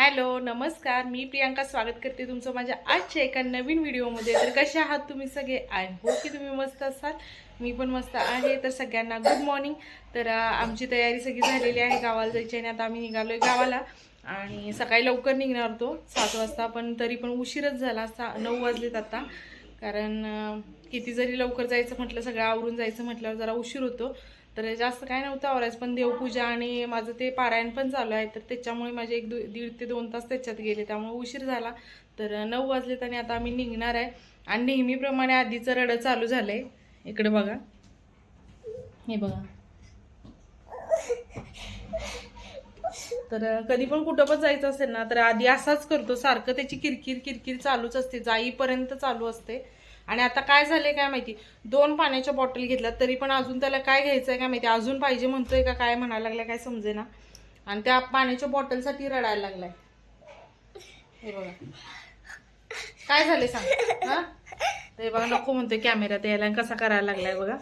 Hello नमस्कार. मी प्रियांका स्वागत करते तुमचं माझ्या आजच्या एका नवीन व्हिडिओमध्ये. तर कसे आहात तुम्ही सगळे? आय होप की तुम्ही मस्त असाल. मी पण मस्त आहे. तर सगळ्यांना गुड मॉर्निंग तर आमची तयारी सगळी झालेली आहे गावाला जायची आणि आता आम्ही निघालो आहे गावाला. आणि सकाळी लवकर निघणार होतो सात वाजता पण तरी पण उशीरच झाला. सा नऊ वाजलेत आता. कारण किती जरी लवकर जायचं म्हटलं सगळं आवरून जायचं म्हटल्यावर जरा उशीर होतो. तर जास्त काय नव्हतं आवरायचं पण देवपूजा आणि माझं ते पारायण पण चालू आहे तर त्याच्यामुळे माझे एक दो- दीड ते दोन तास त्याच्यात गेले त्यामुळे उशीर झाला. तर नऊ वाजलेत आणि आता आम्ही निघणार आहे. आणि नेहमीप्रमाणे आधीचं रडं चालू झालं आहे इकडे बघा. हे बघा. तर कधी पण कुठं पण जायचं असेल ना तर आधी असाच करतो. सारखं त्याची किरकिर किरकिर चालूच असते. जाईपर्यंत चालू असते. आणि आता काय झालंय काय माहिती? दोन पाण्याच्या बॉटल घेतल्या तरी पण अजून त्याला काय घ्यायचं आहे काय माहिती? अजून पाहिजे म्हणतोय का काय म्हणायला लागलाय काय समजे ना आणि त्या पाण्याच्या बॉटलसाठी रडायला लागलाय. हे बघा. काय झालंय सांग. हा? ते बघा नको म्हणतोय कॅमेऱ्यात यायला आणि कसा करायला लागलाय बघा.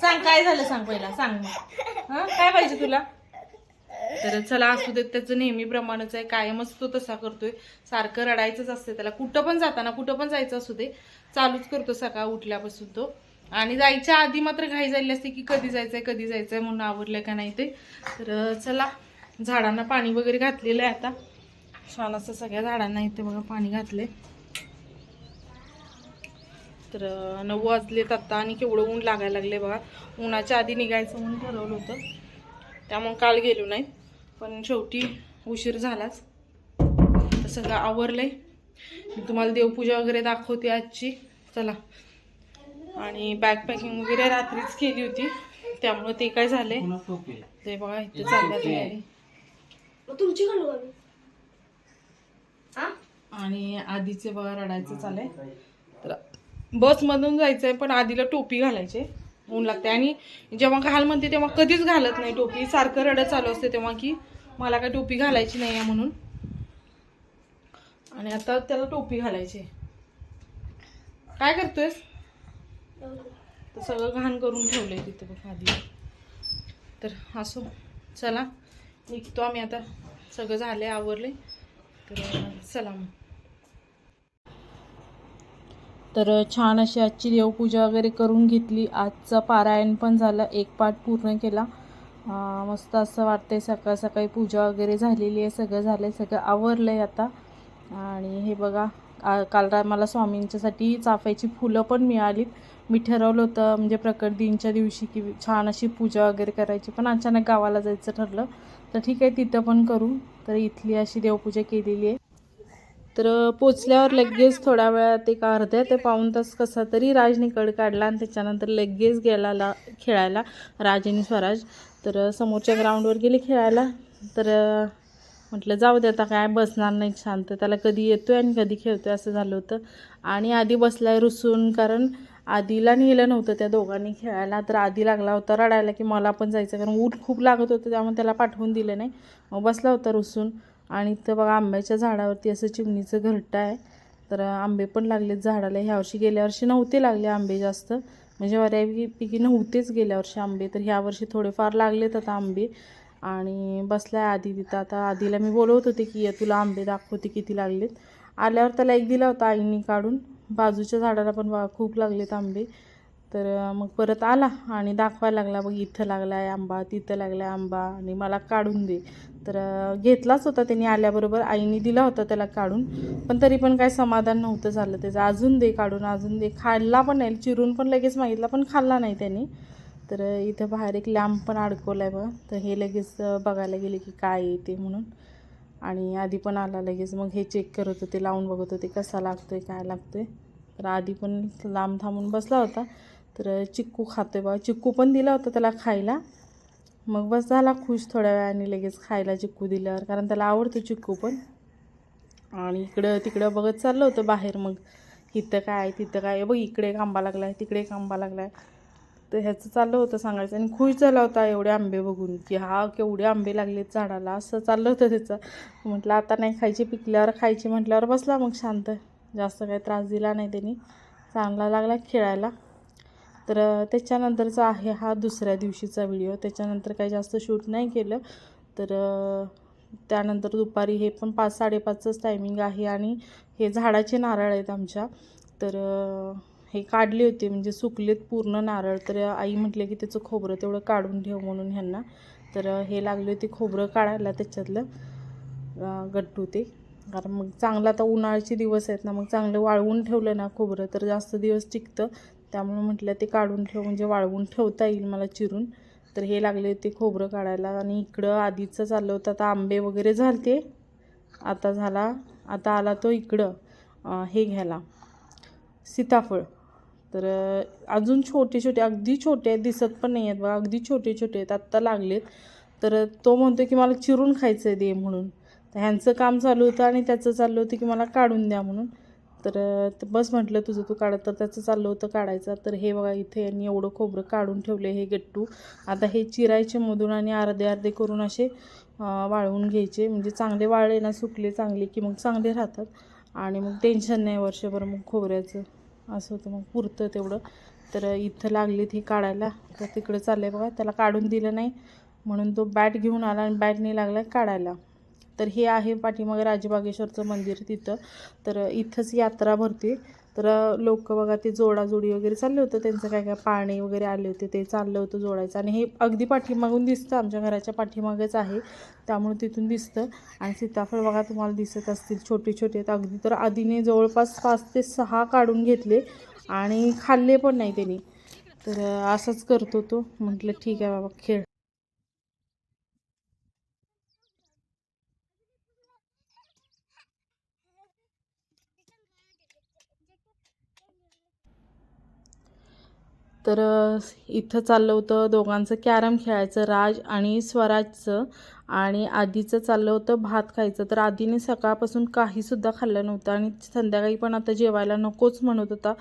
सांग काय झालं सांग पहिला सांग मग. हा? काय पाहिजे तुला? तर चला असू देत त्याचं नेहमीप्रमाणेच आहे. कायमच तो तसा करतोय. सारखं रडायचंच असते त्याला. कुठं पण जाताना कुठं पण जायचं असू दे चालूच करतो सकाळ उठल्यापासून तो. आणि जायच्या आधी मात्र घाई झाली असते की कधी जायचंय कधी जायचंय म्हणून आवडलं का नाही ते. तर चला झाडांना पाणी वगैरे घातलेलं आहे आता. छान असं सगळ्या झाडांना इथे बघा पाणी घातले तर नऊ वाजलेत आत्ता आणि केवढं ऊन लागायला लागले बघा. उन्हाच्या आधी निघायचं म्हणून ठरवलं होतं. त्यामुळे काल गेलो नाही. पण शेवटी उशीर झालाच. तर सगळं आवरलंय. मी तुम्हाला देवपूजा वगैरे दाखवते आजची. चला. आणि बॅग पॅकिंग वगैरे रात्रीच केली होती. त्यामुळे ते काय झाले ते बघा इथे चालल्या तयारी तुमची घालू आम्ही. आणि आधीचे बघा रडायचं चाललंय. तर बसमधून जायचंय पण आधीला टोपी घालायचे. ऊन लागते आणि जेव्हा घाल म्हणते तेव्हा कधीच घालत नाही टोपी. सारखं रडत चालू असते तेव्हा की मला काय टोपी घालायची नाही आहे म्हणून. आणि आता त्याला टोपी घालायची काय करतोयस? तर सगळं घाण करून ठेवलं आहे तिथं बघ आधी. तर असो चला. निघतो आम्ही आता. सगळं झालंय आवरले तर चला मग. तर छान अशी आजची देवपूजा वगैरे करून घेतली. आजचा पारायण पण झालं. एक पाठ पूर्ण केला. मस्त असं वाटतंय सकाळ सकाळी पूजा वगैरे झालेली आहे. सगळं झालं आहे सगळं आवरलं आहे आता. आणि हे बघा काल रा मला स्वामींच्यासाठी चाफ्याची फुलं पण मिळालीत. मी ठरवलं होतं म्हणजे प्रकट दिनच्या दिवशी की छान अशी पूजा वगैरे करायची. पण अचानक गावाला जायचं ठरलं. तर ठीक आहे तिथं पण करू. तर इथली अशी देवपूजा केलेली आहे. तर पोचल्यावर लगेच थोड्या वेळात एक अर्ध्या ते पाऊण तास कसा तरी राजने कड काढला आणि त्याच्यानंतर लगेच गेला ला खेळायला राज आणि स्वराज. तर समोरच्या ग्राउंडवर गेले खेळायला. तर म्हटलं जाऊ दे आता काय बसणार नाही शांत. त्याला कधी येतोय आणि कधी खेळतोय असं झालं होतं. आणि आधी बसलाय रुसून कारण आधीला नेलं नव्हतं त्या दोघांनी खेळायला. तर आधी लागला होता रडायला की मला पण जायचं कारण ऊट खूप लागत होतं त्यामुळे त्याला पाठवून दिलं नाही. मग बसला होता रुसून. आणि इथं बघा आंब्याच्या झाडावरती असं चिमणीचं घरटं आहे. तर आंबे पण लागलेत झाडाला. ह्या वर्षी गेल्या वर्षी नव्हते लागले आंबे जास्त. म्हणजे बऱ्यापैकी नव्हतेच गेल्या वर्षी आंबे. तर ह्या वर्षी थोडेफार लागलेत आता आंबे. आणि बसलाय आधी तिथं. आता आधीला मी बोलवत होते की ये तुला आंबे दाखवते किती लागलेत. आल्यावर त्याला एक दिला होता आईनी काढून. बाजूच्या झाडाला पण खूप लागलेत आंबे. तर मग परत आला आणि दाखवायला लागला बघ इथं लागला आहे आंबा तिथं लागला आहे आंबा आणि मला काढून दे. तर घेतलाच होता त्यांनी आल्याबरोबर आईने दिला होता त्याला काढून पण तरी पण काय समाधान नव्हतं झालं त्याचं. अजून दे काढून अजून दे. खाल्ला पण नाही चिरून पण लगेच मागितला पण खाल्ला नाही त्यांनी. तर इथं बाहेर एक लॅम्प पण अडकवला आहे बघा. तर हे लगेच बघायला गेले की काय आहे ते म्हणून. आणि आधी पण आला लगेच. मग हे चेक करत होते लावून बघत होते कसा लागतो आहे काय लागतोय. तर आधी पण लांब थांबून बसला होता. तर चिक्कू खातोय बा चिक्कू पण दिला होता त्याला खायला. मग बस झाला खुश थोड्या वेळाने लगेच खायला चिक्कू दिल्यावर कारण त्याला आवडतं चिक्कू पण. आणि इकडं तिकडं बघत चाललं होतं बाहेर मग. इथं काय तिथं काय. बघ इकडे आंबा लागला आहे तिकडे आंबा लागला आहे तर ह्याचं चाललं होतं सांगायचं. आणि खुश झाला होता एवढे आंबे बघून की हा केवढे आंबे लागलेत झाडाला. असं चाललं होतं त्याचं. म्हटलं आता नाही खायचे पिकल्यावर खायचे म्हटल्यावर बसला मग शांत. जास्त काही त्रास दिला नाही त्यांनी. चांगला लागला खेळायला. तर त्याच्यानंतरचा आहे हा दुसऱ्या दिवशीचा व्हिडिओ. त्याच्यानंतर काही जास्त शूट नाही केलं. तर त्यानंतर दुपारी हे पण पाच साडेपाचच टायमिंग आहे आणि हे झाडाचे नारळ आहेत आमच्या. तर हे काढले होते म्हणजे सुकलेत पूर्ण नारळ. तर आई म्हटले की त्याचं खोबरं तेवढं काढून ठेव म्हणून ह्यांना. तर हे लागले होते खोबरं काढायला त्याच्यातलं गट्टू ते. कारण मग चांगलं आता उन्हाळ्याचे दिवस आहेत ना मग चांगलं वाळवून ठेवलं ना खोबरं तर जास्त दिवस टिकतं. त्यामुळे म्हटलं ते काढून ठेव म्हणजे वाळवून ठेवता येईल मला चिरून. तर हे लागले ते खोबरं काढायला आणि इकडं आधीचं चाललं होतं आता आंबे वगैरे झालते. आता झाला आता आला तो इकडं हे घ्यायला. सीताफळ. तर अजून छोटे छोटे अगदी छोटे आहेत दिसत पण नाही आहेत बघा अगदी छोटे छोटे आहेत आत्ता लागलेत. तर तो म्हणतो की मला चिरून खायचं आहे दे म्हणून. तर ह्यांचं काम चालू होतं आणि त्याचं चाललं होतं की मला काढून द्या म्हणून. तर बस म्हटलं तुझं तू काढत तर त्याचं चाललं होतं काढायचं. तर हे बघा इथे यांनी एवढं खोबरं काढून ठेवले हे गट्टू. आता हे चिरायचे मधून आणि अर्धे अर्धे करून असे वाळवून घ्यायचे. म्हणजे चांगले वाळले ना सुकले चांगले की मग चांगले राहतात. आणि मग टेन्शन नाही वर्षभर मग खोबऱ्याचं. असं होतं मग पुरतं तेवढं. तर इथं लागलीत हे काढायला. तर तिकडं चाललं आहे बघा त्याला काढून दिलं नाही. म्हणून तो बॅट घेऊन आला आणि बॅटने लागला काढायला. तर हे आहे पाठीमागे राजबागेश्वरचं मंदिर तिथं. तर इथंच यात्रा भरते. तर लोक बघा ते जोडाजोडी वगैरे चालले होतं. त्यांचं काय काय पाणी वगैरे आले होते ते चाललं होतं जोडायचं. आणि हे अगदी पाठीमागून दिसतं. आमच्या घराच्या पाठीमागेच आहे. त्यामुळे तिथून दिसतं. आणि सीताफळ बघा तुम्हाला दिसत असतील. छोटे छोटे तर अगदी तर आधीने जवळपास पाच ते सहा काढून घेतले. आणि खाल्ले पण नाही त्यांनी. तर असंच करतो तो. म्हटलं ठीक आहे बाबा खेळ. तर इथं चाललं होतं दोघांचं कॅरम खेळायचं राज आणि स्वराजचं. आणि आधीचं चाललं होतं भात खायचं. तर आधीने सकाळपासून काहीसुद्धा खाल्लं नव्हतं आणि संध्याकाळी पण आता जेवायला नकोच म्हणत होता.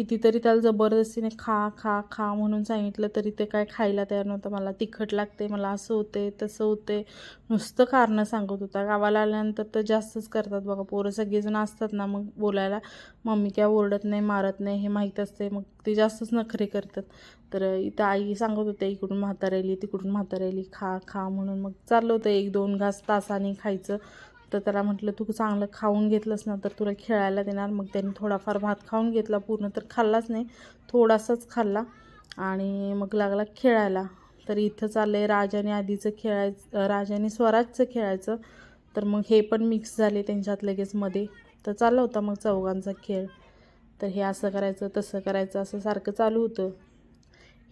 कितीतरी त्याला जबरदस्तीने खा खा खा म्हणून सांगितलं तरी ते काय खायला तयार नव्हतं. मला तिखट लागते मला असं होते तसं होते नुसतं कारणं सांगत होता. गावाला आल्यानंतर तर जास्तच करतात बघा. पोरं सगळेजण असतात ना मग बोलायला. मम्मी काय ओरडत नाही मारत नाही हे माहीत असते मग ते जास्तच नखरे करतात. तर इथं आई सांगत होते इकडून म्हातारायली तिकडून म्हातारायली खा खा म्हणून. मग चाललं होतं एक दोन घास तासाने खायचं. तर त्याला म्हटलं तू चांगलं खाऊन घेतलंस ना तर तुला खेळायला देणार. मग त्यांनी थोडाफार भात खाऊन घेतला पूर्ण तर खाल्लाच नाही थोडासाच खाल्ला आणि मग लागला खेळायला. तर इथं चाललं आहे राजाने आधीचं खेळायचं राजाने स्वराजचं खेळायचं. तर मग हे पण मिक्स झाले त्यांच्यात लगेच मध्ये. तर चालला होता मग चौघांचा खेळ. तर हे असं करायचं तसं करायचं असं सारखं चालू होतं.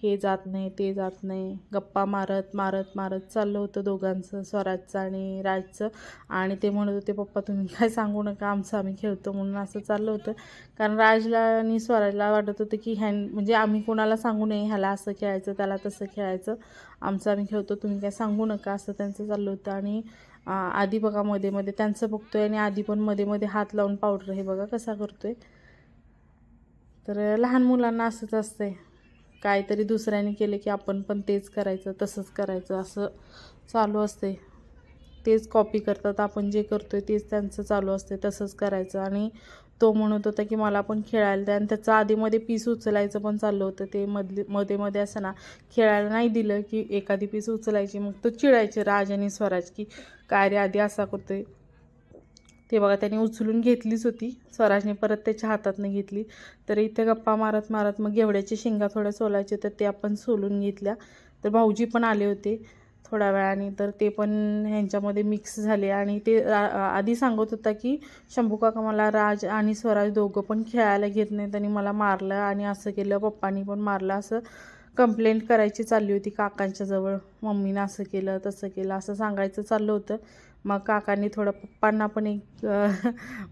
हे जात नाही ते जात नाही. गप्पा मारत मारत मारत चाललं होतं दोघांचं स्वराजचं आणि राजचं. आणि ते म्हणत होते पप्पा तुम्ही काय सांगू नका आमचं आम्ही खेळतो म्हणून असं चाललं होतं. कारण राजला आणि स्वराजला वाटत होतं की ह्यां म्हणजे आम्ही कोणाला सांगू नये ह्याला असं खेळायचं त्याला तसं खेळायचं. आमचं आम्ही खेळतो तुम्ही काय सांगू नका असं त्यांचं चाललं होतं. आणि आधी बघा मध्ये मध्ये त्यांचं बघतोय आणि आधी पण मध्ये मध्ये हात लावून पावडर हे बघा कसा करतोय. तर लहान मुलांना असंच असतंय. काहीतरी दुसऱ्याने केले की आपण पण तेच करायचं तसंच करायचं असं चालू असते तेच कॉपी करतात आपण जे करतो आहे तेच त्यांचं चालू असते तसंच करायचं. आणि तो म्हणत होता की मला पण खेळायला द्या. आणि त्याचं आधीमध्ये पीस उचलायचं पण चाललं होतं. ते मधले मध्ये मध्ये असं ना खेळायला नाही दिलं की एखादी पीस उचलायची. मग तो चिडायचे राज आणि स्वराज की काय रे आधी असा करतोय. ते बघा त्याने उचलून घेतलीच होती. स्वराजने परत त्याच्या हातातनं घेतली. तर इथे गप्पा मारत मारत मग घेवड्याच्या शेंगा थोड्या सोलायचे तर ते आपण सोलून घेतल्या. तर भाऊजी पण आले होते थोड्या वेळाने. तर ते पण ह्यांच्यामध्ये मिक्स झाले आणि ते आधी सांगत होता की शंभू काका मला राज आणि स्वराज दोघं पण खेळायला घेत नाहीत आणि मला मारलं आणि असं केलं पप्पांनी पण मारलं असं कंप्लेंट करायची चालली होती काकांच्या जवळ. मम्मीनं असं केलं तसं केलं असं सांगायचं चाललं होतं. मग काकांनी थोडं पप्पांना पण एक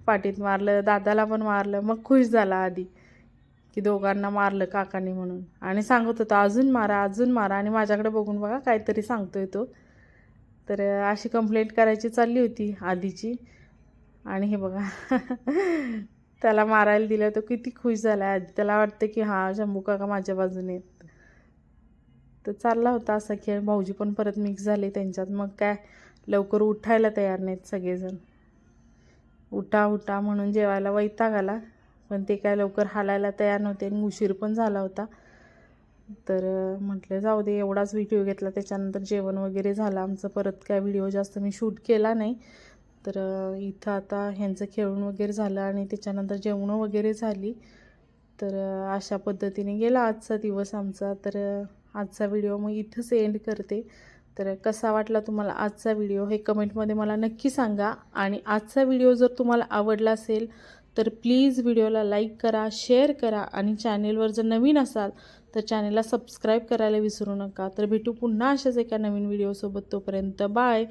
पाठीत मारलं दादाला पण मारलं. मग खुश झाला आधी की दोघांना मारलं काकांनी म्हणून. आणि सांगत होता अजून मारा अजून मारा. आणि माझ्याकडे बघून बघा काहीतरी सांगतोय तो. तर अशी कंप्लेंट करायची चालली होती आधीची. आणि हे बघा त्याला मारायला दिलं तो किती खुश झाला. आधी त्याला वाटतं की हां शंभू काका माझ्या बाजूने तर चालला होता असा खेळ. भाऊजी पण परत मिक्स झाले त्यांच्यात. मग काय लवकर उठायला तयार नाहीत सगळेजण. उठा उठा म्हणून जेवायला वैताग आला. पण ते काय लवकर हालायला तयार नव्हते आणि उशीर पण झाला होता. तर म्हटलं जाऊ दे एवढाच व्हिडिओ घेतला त्याच्यानंतर जेवण वगैरे झालं. आमचं परत काय व्हिडिओ जास्त मी शूट केला नाही. तर इथं आता ह्यांचं खेळून वगैरे झालं आणि त्याच्यानंतर जेवणं वगैरे झाली. तर अशा पद्धतीने गेला आजचा दिवस आमचा. तर आजचा व्हिडिओ मग इथंच एंड करते. तर कसा वाटला तुम्हाला आजचा व्हिडिओ हे कमेंटमध्ये मला नक्की सांगा. आणि आजचा व्हिडिओ जर तुम्हाला आवडला असेल तर प्लीज व्हिडिओला लाईक करा शेअर करा आणि चॅनेलवर जर नवीन असाल तर चॅनेलला सबस्क्राईब करायला विसरू नका. तर भेटू पुन्हा अशाच एका नवीन व्हिडिओसोबत. तोपर्यंत बाय.